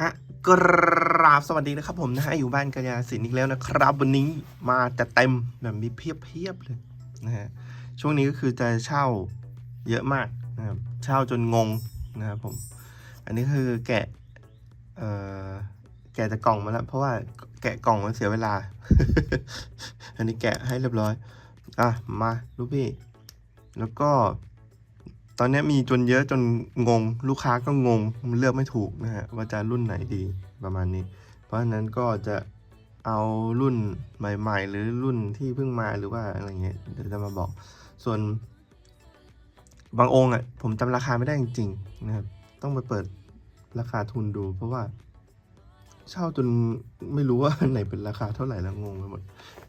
อะกราบสวัสดีนะครับผมนะฮะอยู่บ้านกัญญาสินอีกแล้วนะครับ วันนี้มาจะเต็มแบบมีเพียบเพียบเลยนะฮะช่วงนี้ก็คือจะเช่าเยอะมากนะครับเช่าจนงงนะครับผม อันนี้คือแกะเอ่อแกะจากกล่องมาแล้วเพราะว่าแกะกล่องมันเสียเวลา อันนี้แกะให้เรียบร้อยอะมาลูกพี่ แล้วก็ ตอนนี้มีจนเยอะจนงง ลูกค้าก็งงมันเลือกไม่ถูกนะฮะว่าจะรุ่นไหนดีประมาณนี้ เพราะฉะนั้นก็จะเอารุ่นใหม่ ๆ หรือรุ่นที่เพิ่งมาหรือว่าอะไรเงี้ยเดี๋ยวจะมาบอก ส่วนบางองค์อะผมจำราคาไม่ได้จริงๆนะครับ ต้องไปเปิดราคาทุนดู เพราะว่า เช่าจนไม่รู้ว่าไหนเป็นราคาเท่าไหร่แล้วงงไปหมด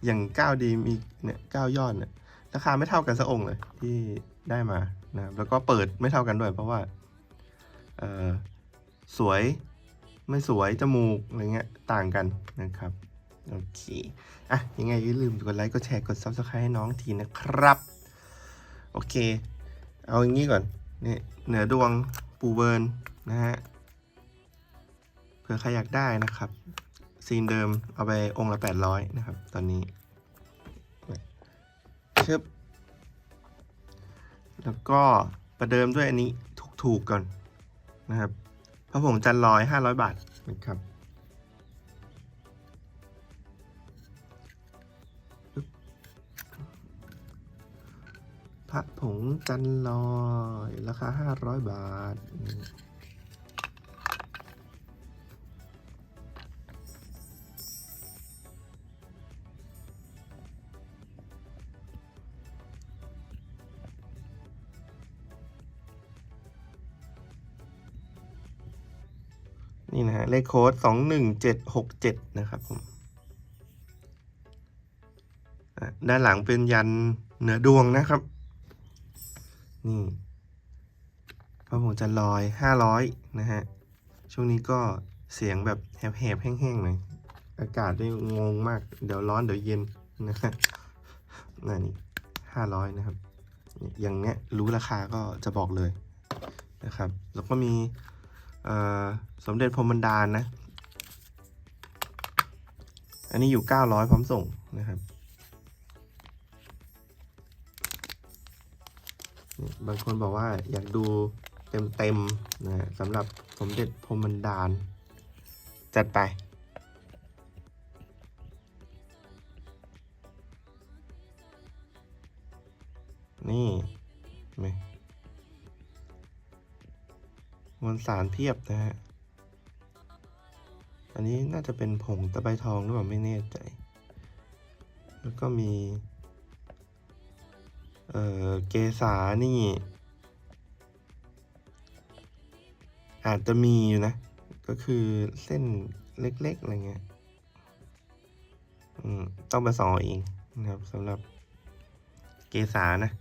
อย่างก้าดีมีเนี่ยก้ายอดเนี่ยราคาไม่เท่ากันสักองค์เลยที่ได้มา นะครับแล้วก็เปิดไม่เท่ากันด้วย เพราะว่าสวยไม่สวยจมูกอะไรเงี้ยต่างกันนะครับโอเคอะยังไงอย่าลืมกดไลค์กดแชร์กด subscribe ให้น้องทีนะครับ โอเค เอาอย่างนี้ก่อนนี่เหนือดวงปูเบิร์นนะฮะเผื่อใครอยากได้นะครับ ซีนเดิมเอาไปองค์ละ 800 นะครับ ตอนนี้ชึบ แล้วก็ประเดิมด้วยอันนี้ถูกๆก่อนนะครับพระผงจันลอยห้าร้อยบาทนะครับพระผงจันลอย ราคาห้าร้อยบาท นี่นะฮะเลขโค้ดสองหนึ่งเจ็ดหกเจ็ดนะครับผมด้านหลังเป็นยันเหนือดวงนะครับ นี่พระผมจะลอยห้าร้อยนะฮะ ช่วงนี้ก็เสียงแบบแหบๆแห้งๆหน่อย อากาศได้งงมาก เดี๋ยวร้อนเดี๋ยวเย็นนะฮะนั่นนี่ห้าร้อยนะครับ อย่างเนี้ยรู้ราคาก็จะบอกเลยนะครับ แล้วก็มี สมเด็จพรมบรรดาลนะ อันนี้อยู่ 900 พร้อมส่งนะครับ บางคนบอกว่าอยากดูเต็มๆนะสำหรับสมเด็จพรมบรรดาล จัดไปนี่ไหม มวลสารเพียบนะฮะ อันนี้น่าจะเป็นผงตะไบทองหรือเปล่าไม่แน่ใจ แล้วก็มี เอ่อ เกสานี่ อาจจะมีอยู่นะ ก็คือเส้นเล็กๆอะไรเงี้ย อืม ต้องไปสองเอเองนะครับสำหรับเกสานะ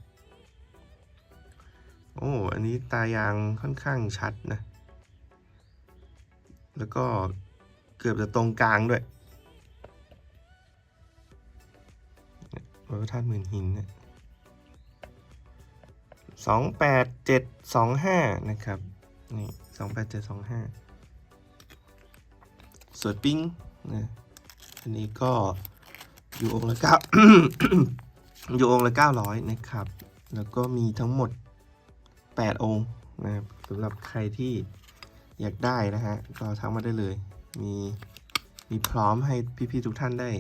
โอ้ อันนี้ตายางค่อนข้างชัดนะ แล้วก็เกือบจะตรงกลางด้วยวัดพระธาตุหมื่นหินเนี่ยสองแปดเจ็ดสองห้านะครับ นี่สองแปดเจ็ดสองห้าสวยปิ้งนะอันนี้ก็อยู่องค์ละเก้าอยู่องค์ละเก้าร้อยนะครับ แล้วก็มีทั้งหมด 8 องค์นะครับสำหรับใครที่อยากได้นะฮะก็ทักมาได้เลย มีมีพร้อมให้พี่ๆทุกท่านได้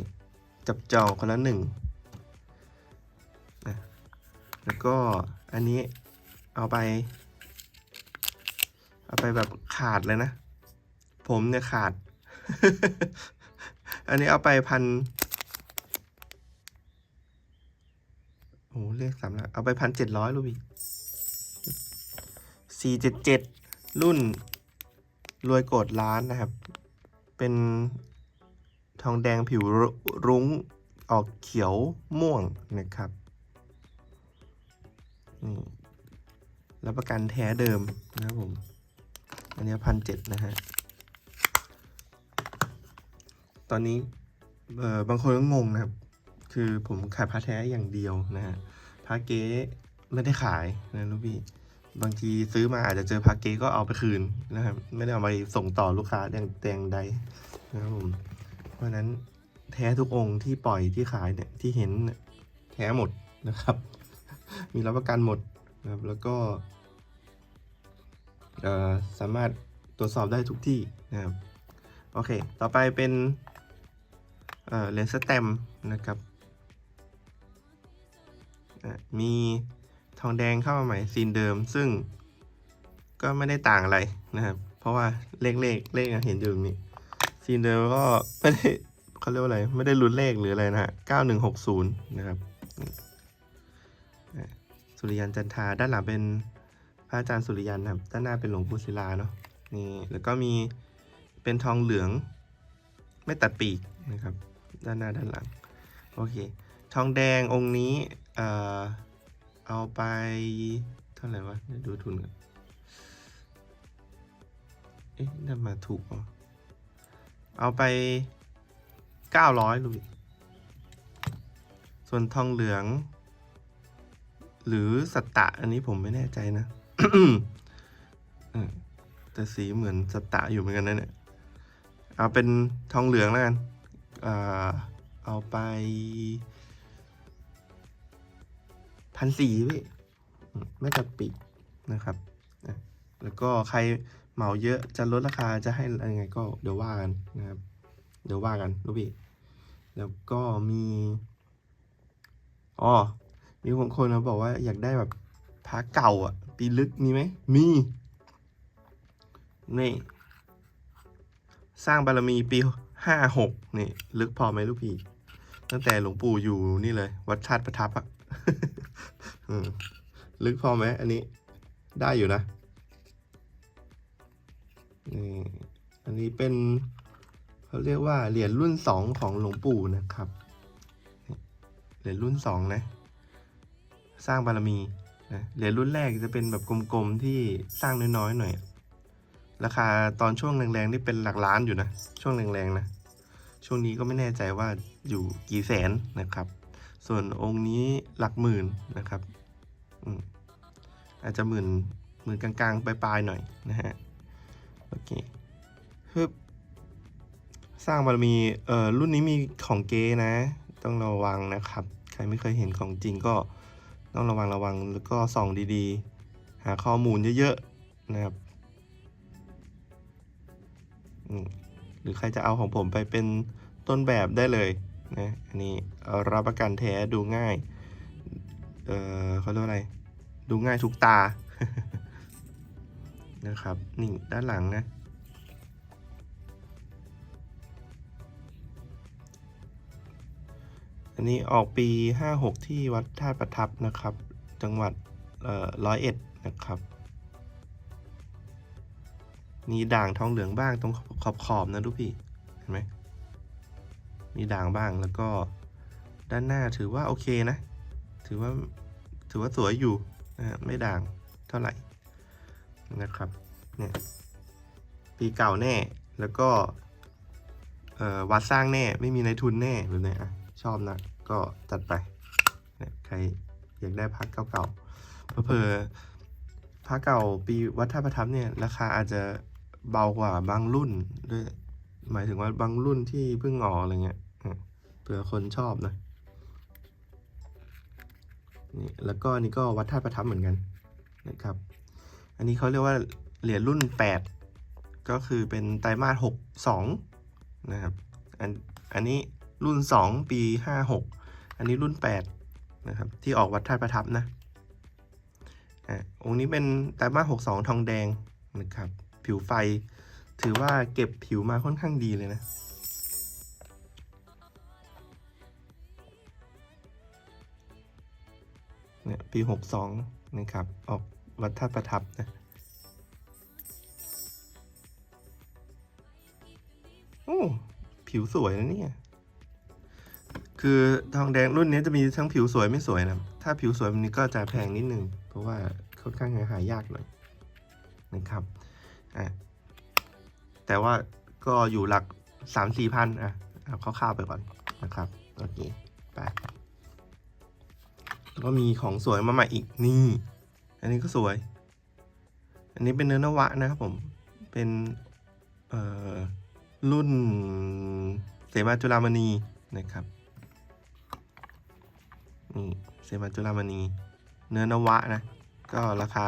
จับจองคนละหนึ่งนะแล้วก็อันนี้เอาไป เอาไปแบบขาดเลยนะ ผมเนี่ยขาด อันนี้เอาไปพันโอ้เลขสามหลักเอาไปพันเจ็ดร้อยลูกพี่ 477 รุ่นรวยโกดล้านนะครับ เป็นทองแดงผิวรุ้งออกเขียวม่วงนะครับนี่รับประกันแท้เดิมนะครับผม อันนี้พันเจ็ดนะฮะ ตอนนี้เอ่อบางคนก็งงนะครับ คือผมขายพระแท้อย่างเดียวนะฮะ พระเก๊ไม่ได้ขายนะลูกพี่ บางทีซื้อมาอาจจะเจอพาเกก็เอาไปคืนนะครับ ไม่ได้เอาไปส่งต่อลูกค้าอย่างแตงใดนะครับผมเพราะนั้นแท้ทุกองค์ที่ปล่อยที่ขายเนี่ยที่เห็นแท้หมดนะครับ มีรับประกันหมดนะครับแล้วก็สามารถตรวจสอบได้ทุกที่นะครับโอเค ต่อไปเป็นเหรียญสแตมนะครับมี ทองแดงเข้ามาใหม่ซีนเดิม ซึ่งก็ไม่ได้ต่างอะไรนะครับ เพราะว่าเลขเลขเลขเห็นอยู่นี้ซีนเดิมก็ไม่ได้เขาเรียกว่าอะไร ไม่ได้ลุ้นเลขหรืออะไรนะฮะเก้าหนึ่งหกศูนย์นะครับ สุริยันจันทาด้านหลังเป็นพระอาจารย์สุริยันนะครับด้านหน้าเป็นหลวงปู่ศิลาเนาะนี่แล้วก็มีเป็นทองเหลือง ไม่ตัดปีกนะครับ ด้านหน้าด้านหลัง โอเค ทองแดงองค์นี้เอ่อ เอาไปเท่าไหร่วะดูทุนกันเอ๊ะได้มาถูกเหรอเอาไปเก้าร้อยลูกส่วนทองเหลือง หรือสัตตะ อันนี้ผมไม่แน่ใจนะแต่สีเหมือนสตะอยู่เหมือนกันนะเนี่ยเอาเป็นทองเหลืองแล้วกันเอาไป พันสี่พี่ไม่ตัดปีกนะครับ แล้วก็ใครเหมาเยอะจะลดราคาจะให้อะไรไงก็เดี๋ยวว่ากันนะครับ เดี๋ยวว่ากันลูกพี่แล้วก็มีอ๋อมีบางคนมาบอกว่าอยากได้แบบพระเก่าอะ ปีลึกมีไหมมีนี่สร้างบารมีปีห้าหกนี่ ลึกพอไหมลูกพี่ ตั้งแต่หลวงปู่อยู่นี่เลย วัดชาติประทับอะ อืมลึกพอไหมอันนี้ได้อยู่นะนี่อันนี้เป็นเขาเรียกว่าเหรียญรุ่นสองของหลวงปู่นะครับ เหรียญรุ่นสองนะ สร้างบารมีนะเหรียญรุ่นแรกจะเป็นแบบกลมๆที่สร้างน้อยๆหน่อย ราคาตอนช่วงแรงๆนี่เป็นหลักล้านอยู่นะ ช่วงแรงๆนะ ช่วงนี้ก็ไม่แน่ใจว่าอยู่กี่แสนนะครับ ส่วนองค์นี้หลักหมื่นนะครับ อาจจะหมื่นหมื่นกลางๆ ปลายๆหน่อยนะฮะ โอเคฮึบสร้างบารมีเอ่อรุ่นนี้มีของเก๊นะ ต้องระวังนะครับ ใครไม่เคยเห็นของจริงก็ต้องระวังระวังแล้วก็ส่องดีๆ หาข้อมูลเยอะๆนะครับหรือใครจะเอาของผมไปเป็นต้นแบบได้เลยนะอันนี้รับประกันแท้ดูง่าย เออเขาเรียกว่าอะไร ดูง่ายทุกตา นะครับ นี่ด้านหลังนะ อันนี้ออกปี 56 ที่วัดท่าตุประทับนะครับ จังหวัดร้อยเอ็ดนะครับ มีด่างทองเหลืองบ้างตรงขอบขอบๆนะลูกพี่ เห็นไหม มีด่างบ้างแล้วก็ด้านหน้าถือว่าโอเคนะ ถือว่า ถือว่าสวยอยู่ไม่ด่างเท่าไหร่นะครับเนี่ยปีเก่าแน่แล้วก็วัดสร้างแน่ไม่มีในทุนแน่แบบนี้อะชอบนะ ก็จัดไปเนี่ยใครอยากได้พักเก่าๆเพอๆพักเก่าปีวัดท่าประทับเนี่ยราคาอาจจะเบากว่าบางรุ่นด้วยหมายถึงว่าบางรุ่นที่เพิ่งออกอะไรเงี้ยเผื่อคนชอบนะ นี่แล้วก็นี่ก็วัดท่าประทับเหมือนกันนะครับ อันนี้เขาเรียกว่าเหรียญรุ่น 8 ก็คือเป็นไตรมาส6 2นะครับอันอันนี้รุ่น 2 ปี 56 อันนี้รุ่น 8 นะครับ ที่ออกวัดท่าประทับนะอะองค์นี้เป็นไตรมาส62 ทองแดงนะครับ ผิวไฟ ถือว่าเก็บผิวมาค่อนข้างดีเลยนะ เนี่ยปี 62 นะครับ ออกวัดท่าประทับนะโอ้ผิวสวยนะเนี่ย คือทองแดงรุ่นนี้จะมีทั้งผิวสวยไม่สวยนะ ถ้าผิวสวยมันนี้ก็จะแพงนิดนึง เพราะว่าค่อนข้างหายากหน่อยนะครับอะแต่ว่าก็อยู่หลักสามสี่พันอะเอาคร่าวๆไปก่อนนะครับ โอเค ไป แล้วก็มีของสวยมาใหม่อีกนี่ อันนี้ก็สวย อันนี้เป็นเนื้อนวะนะครับผม เป็นเอ่อรุ่นเสมาจุฬามณีนะครับ นี่เสมาจุฬามณี เนื้อนวะนะ ก็ราคา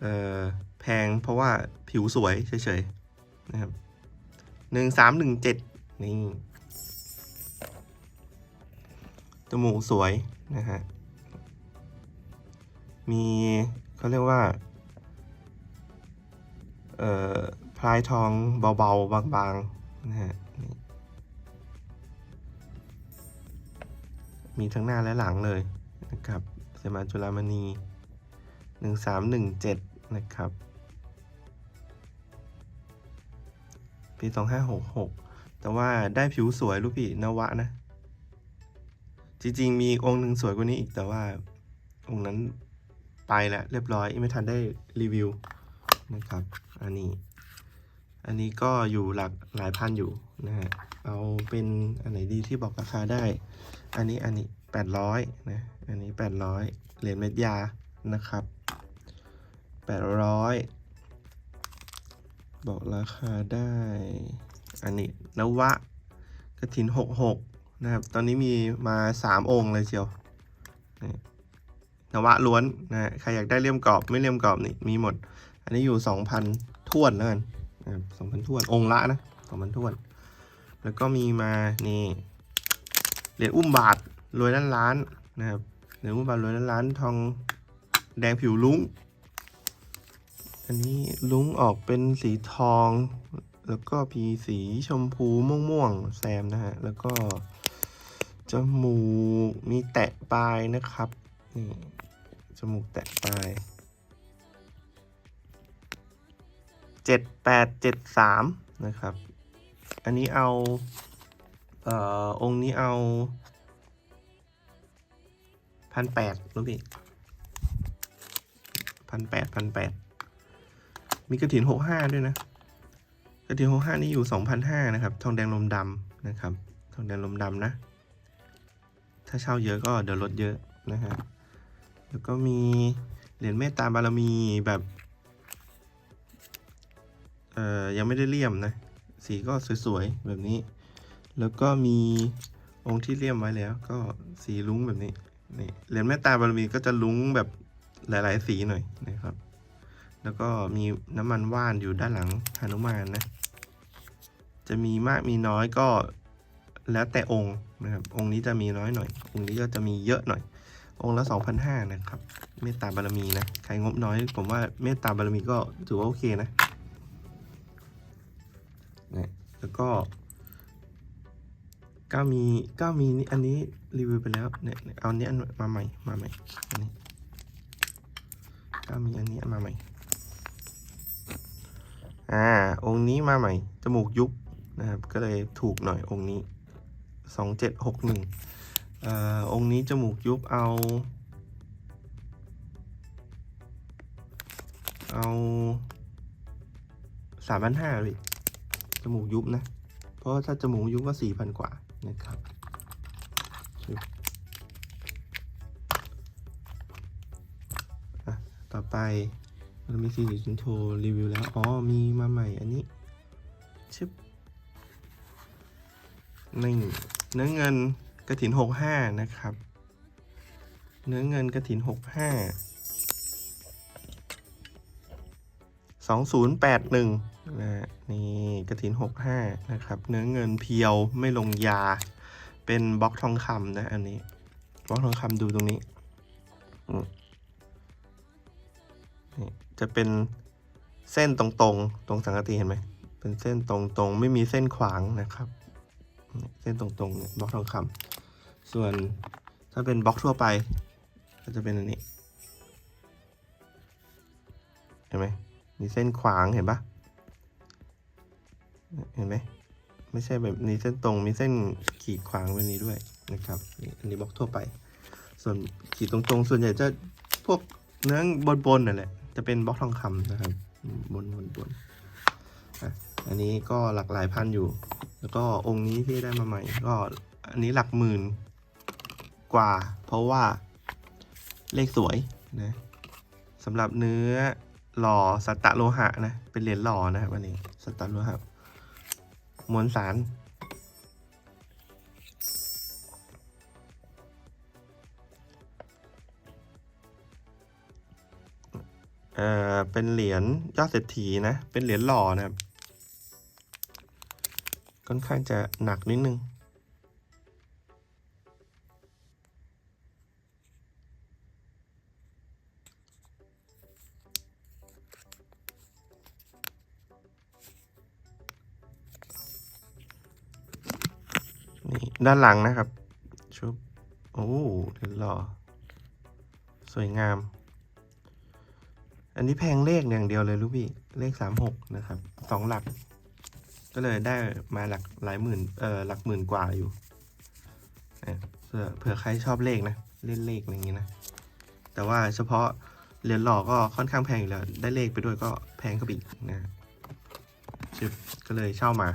เอ่อแพงเพราะว่าผิวสวยเฉยๆนะครับหนึ่งสามหนึ่งเจ็ดนี่จมูกสวย นะฮะ มีเขาเรียกว่า เอ่อ พลายทองเบาๆ บางๆ นะฮะ มีทั้งหน้าและหลังเลยนะครับ เสมาจุฬามณีหนึ่งสามหนึ่งเจ็ดนะครับ ปีสองห้าหกหกแต่ว่าได้ผิวสวยลูกพี่นวะนะ จริงๆ มีองค์หนึ่งสวยกว่านี้อีกแต่ว่า องค์นั้นไปแล้วเรียบร้อยไม่ทันได้รีวิวนะครับ อันนี้ อันนี้ก็อยู่หลักหลายพันอยู่นะฮะเอาเป็นอันไหนดีที่บอกราคาได้ อันนี้อันนี้แปดร้อยนะ อันนี้แปดร้อยเหรียญเม็ดยานะครับแปดร้อยบอกราคาได้ อันนี้นวะกระถินหกหก นะครับ ตอนนี้มีมาสามองค์เลยเชียวนวะล้วนนะฮะใครอยากได้เลี่ยมกรอบไม่เลี่ยมกรอบนี่มีหมด อันนี้อยู่สองพันท่วนแล้วกันนะครับสองพันท่วนองค์ละนะสองพันท่วน แล้วก็มีมานี่เหรียญอุ้มบาทรวยล้านล้านนะครับเหรียญอุ้มบาทรวยล้านล้านทองแดงผิวลุ้ง อันนี้ลุ้งออกเป็นสีทอง แล้วก็มีสีชมพูม่วงๆแซมนะฮะแล้วก็ มูกมีแตะปลายนะครับ นี่ จมูกแตะปลายเจ็ดแปดเจ็ดสามนะครับ อันนี้เอา เอ่อ องค์นี้เอาพันแปดลูกพี่พันแปดพันแปดมีกระถินหกห้าด้วยนะ กระถินหกห้านี่อยู่สองพันห้านะครับ ทองแดงลมดำนะครับ ทองแดงลมดำนะ ถ้าเช่าเยอะก็เดี๋ยวลดเยอะนะฮะ แล้วก็มีเหรียญเมตตาบารมีแบบเอ่อยังไม่ได้เลี่ยมนะ สีก็สวยๆแบบนี้ แล้วก็มีองค์ที่เลี่ยมไว้แล้ว ก็สีลุ้งแบบนี้นี่เหรียญเมตตาบารมีก็จะลุ้งแบบหลายๆ สีหน่อยนะครับ แล้วก็มีน้ำมันว่านอยู่ด้านหลังหนุมานนะ จะมีมากมีน้อยก็แล้วแต่องค์ นะครับ องค์นี้จะมีน้อยหน่อย องค์นี้ก็จะมีเยอะหน่อย องค์ละ2,500นะครับ เมตตาบารมีนะ ใครงบน้อย ผมว่าเมตตาบารมีก็ถือว่าโอเคนะนี่ยแล้วก็ก้ามีก้ามีนี่อันนี้รีวิวไปแล้วเนี่ยเอาอันนี้อันมาใหม่มาใหม่อันนี้ก้ามีอันนี้มาใหม่อ่าองค์นี้มาใหม่จมูกยุบนะครับก็เลยถูกหน่อยองค์นี้ สองเจ็ดหกหนึ่งองค์นี้จมูกยุบเอา เอาสามพันห้าเลยจมูกยุบนะ เพราะถ้าจมูกยุบก็สี่พันกว่านะครับชึบต่อไปเรามีซีรีส์จินโทรีวิวแล้ว อ๋อ มีมาใหม่อันนี้ ชึบนี่ เนื้อเงินกระถินหกห้านะครับ เนื้อเงินกระถินหกห้าสองศูนย์แปดหนึ่งนะนี่กระถินหกห้านะครับ เนื้อเงินเพียวไม่ลงยา เป็นบล็อกทองคำนะอันนี้ บล็อกทองคำดูตรงนี้นี่จะเป็นเส้นตรงๆ ตรงสังกะตีเห็นไหม เป็นเส้นตรงๆ ไม่มีเส้นขวางนะครับ เส้นตรงๆเนี่ยบล็อกทองคำส่วนถ้าเป็นบล็อกทั่วไป ก็จะเป็นอันนี้ เห็นไหมมีเส้นขวางเห็นปะเห็นไหมไม่ใช่แบบนี้เส้นตรงมีเส้นขีดขวางแบบนี้ด้วยนะครับอันนี้บล็อกทั่วไป ส่วนขีดตรงๆ ส่วนใหญ่จะพวกเนื้อบนๆนั่นแหละจะเป็นบล็อกทองคำนะครับบนบนบน อันนี้ก็หลักหลายพันอยู่ แล้วก็องค์นี้ที่ได้มาใหม่ ก็อันนี้หลักหมื่นกว่า เพราะว่าเลขสวยนะสำหรับเนื้อหล่อสัตตะโลหะนะ เป็นเหรียญหล่อนะครับอันนี้สัตตะโลหะมวลสารเอ่อเป็นเหรียญยอดเศรษฐีนะ เป็นเหรียญหล่อนะครับ ค่อนข้างจะหนักนิดนึง นี่ ด้านหลังนะครับ ชุบ โอ้เหรียญหล่อสวยงาม อันนี้แพงเลขอย่างเดียวเลยลูกพี่ เลขสามหกนะครับ สองหลัก ก็เลยได้มาหลักหลายหมื่นเอ่อหลักหมื่นกว่าอยู่เผื่อเผื่อใครชอบเลขนะเล่นเลขอะไรอย่างงี้นะแต่ว่าเฉพาะเหรียญหล่อก็ค่อนข้างแพงอยู่แล้ว ได้เลขไปด้วยก็แพงเข้าไปอีกนะชิบก็เลยเช่ามา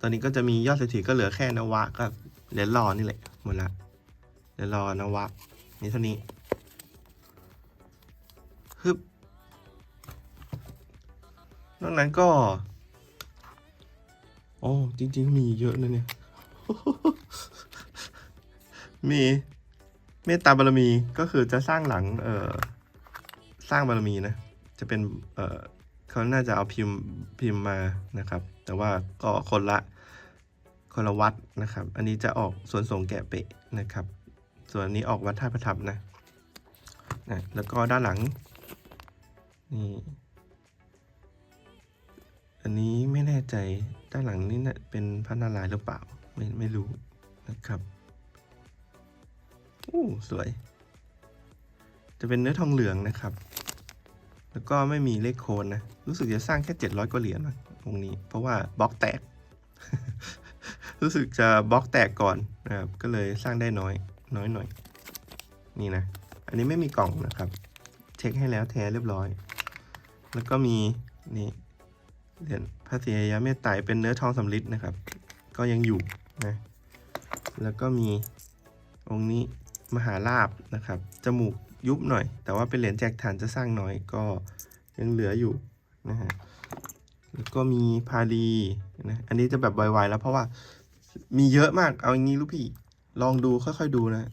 ตอนนี้ก็จะมียอดเศรษฐีก็เหลือแค่นวะกับเหรียญหล่อนี่แหละหมดละเหรียญหล่อนวะนี่เท่านี้ฮึบนอกนั้นก็ โอ้จริง ๆ มีเยอะนะเนี่ย มีเมตตาบารมีก็คือจะสร้างหลัง เอ่อ สร้างบารมีนะ จะเป็น เอ่อเขาน่าจะเอาพิมพ์พิมพ์มานะครับ แต่ว่าก็คนละคนละวัดนะครับ อันนี้จะออกส่วนสงแกะเปะนะครับ ส่วนอันนี้ออกวัดท่าประทับนะนะแล้วก็ด้านหลังนี่อันนี้ไม่แน่ใจ ด้านหลังนี่นะเป็นพระนารายณ์หรือเปล่า ไม่ไม่รู้นะครับอู้สวย จะเป็นเนื้อทองเหลืองนะครับ แล้วก็ไม่มีเลขโคนนะ รู้สึกจะสร้างแค่ 700กว่าเหรียญมั้งตรงนี้ เพราะว่าบล็อกแตก รู้สึกจะบล็อกแตกก่อนนะครับ ก็เลยสร้างได้น้อย น้อยหน่อย นี่นะ อันนี้ไม่มีกล่องนะครับ เช็คให้แล้วแท้เรียบร้อย แล้วก็มีนี่ เหรียญพระศรีอริยเมตไตรเป็นเนื้อทองสำริดนะครับ ก็ยังอยู่นะแล้วก็มีองค์นี้มหาลาบนะครับจมูกยุบหน่อย แต่ว่าเป็นเหรียญแจกฐานจะสร้างน้อยก็ยังเหลืออยู่นะฮะแล้วก็มีพาลีนะอันนี้จะแบบไวๆแล้วเพราะว่ามีเยอะมากเอาอย่างนี้ลูกพี่ลองดูค่อยๆดูนะ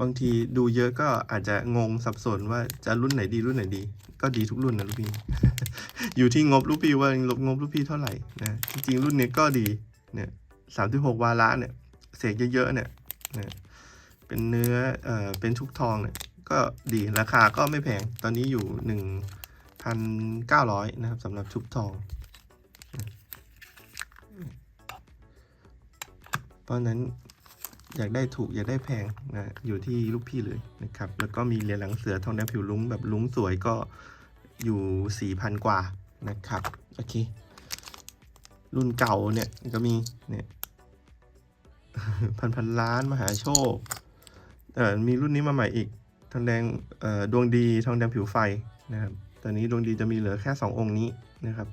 บางทีดูเยอะก็อาจจะงงสับสนว่าจะรุ่นไหนดีรุ่นไหนดี ก็ดีทุกรุ่นนะลูกพี่ อยู่ที่งบลูกพี่ว่าลบงบลูกพี่เท่าไหร่นะจริงๆรุ่นนี้ก็ดีเนี่ยสามสิบหกวาระเนี่ยเศษเยอะๆเนี่ยนะเป็นเนื้อเอ่อเป็นชุกทองเนี่ยก็ดีราคาก็ไม่แพงตอนนี้อยู่หนึ่งพันเก้าร้อยนะครับสำหรับชุบทองเพราะนั้น อยากได้ถูกอยากได้แพงนะอยู่ที่ลูกพี่เลยนะครับแล้วก็มีเหรียญหลังเสือทองแดงผิวลุ้งแบบลุ้งสวยก็อยู่สี่พันกว่านะครับโอเค รุ่นเก่าเนี่ยก็มีเนี่ยพันพันล้านมหาโชคเอ่อมีรุ่นนี้มาใหม่อีกทองแดงเอ่อดวงดีทองแดงผิวไฟนะครับตอนนี้ดวงดีจะมีเหลือแค่สององค์นี้นะครับ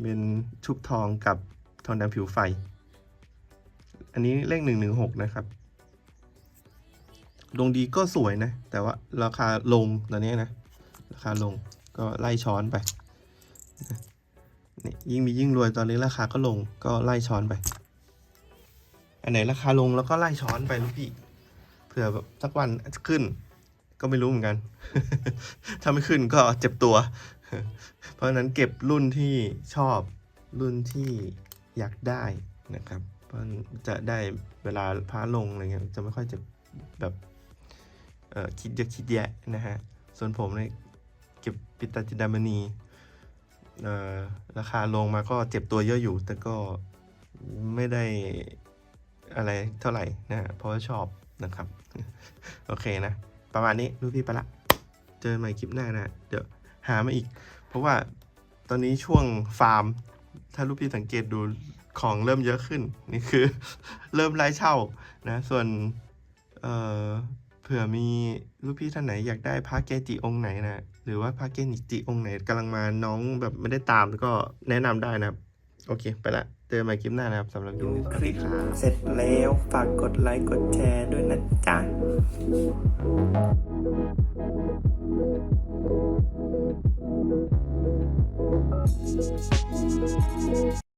เป็นชุบทองกับทองแดงผิวไฟ อันนี้เลขหนึ่งหนึ่งหกนะครับดวงดีก็สวยนะ แต่ว่าราคาลงตอนนี้นะ ราคาลงก็ไล่ช้อนไปนี่ยิ่งมียิ่งรวยตอนนี้ราคาก็ลงก็ไล่ช้อนไป อันไหนราคาลงแล้วก็ไล่ช้อนไปลูกพี่เผื่อแบบสักวันจะขึ้น ก็ไม่รู้เหมือนกัน ถ้าไม่ขึ้นก็เจ็บตัว เพราะนั้นเก็บรุ่นที่ชอบรุ่นที่อยากได้นะครับ เพราะจะได้เวลาพาลงอะไรเงี้ยจะไม่ค่อยจะแบบเออคิดเยอะคิดแยะนะฮะ ส่วนผมเนี่ยเก็บปิตาจินดามณีเอ่อราคาลงมาก็เจ็บตัวเยอะอยู่ แต่ก็ไม่ได้อะไรเท่าไหร่นะฮะเพราะว่าชอบนะครับ โอเคนะ ประมาณนี้ลูกพี่ไปละ เจอกันใหม่คลิปหน้านะ เดี๋ยวหามาอีก เพราะว่าตอนนี้ช่วงฟาร์ม ถ้าลูกพี่สังเกตดู ของเริ่มเยอะขึ้น นี่คือ เริ่มไล่เช่านะ ส่วนเเผื่อมีลูกพี่ท่านไหนอยากได้พระเกจิองค์ไหนนะหรือว่าพระเกจิองค์ไหนกำลังมาน้องแบบไม่ได้ตามก็แนะนำได้นะครับ โอเค ไปละเจอกันใหม่คลิปหน้านะครับสำหรับคลิปนี้สวัสดีครับเสร็จแล้วฝากกดไลค์กดแชร์ด้วยนะจ๊ะ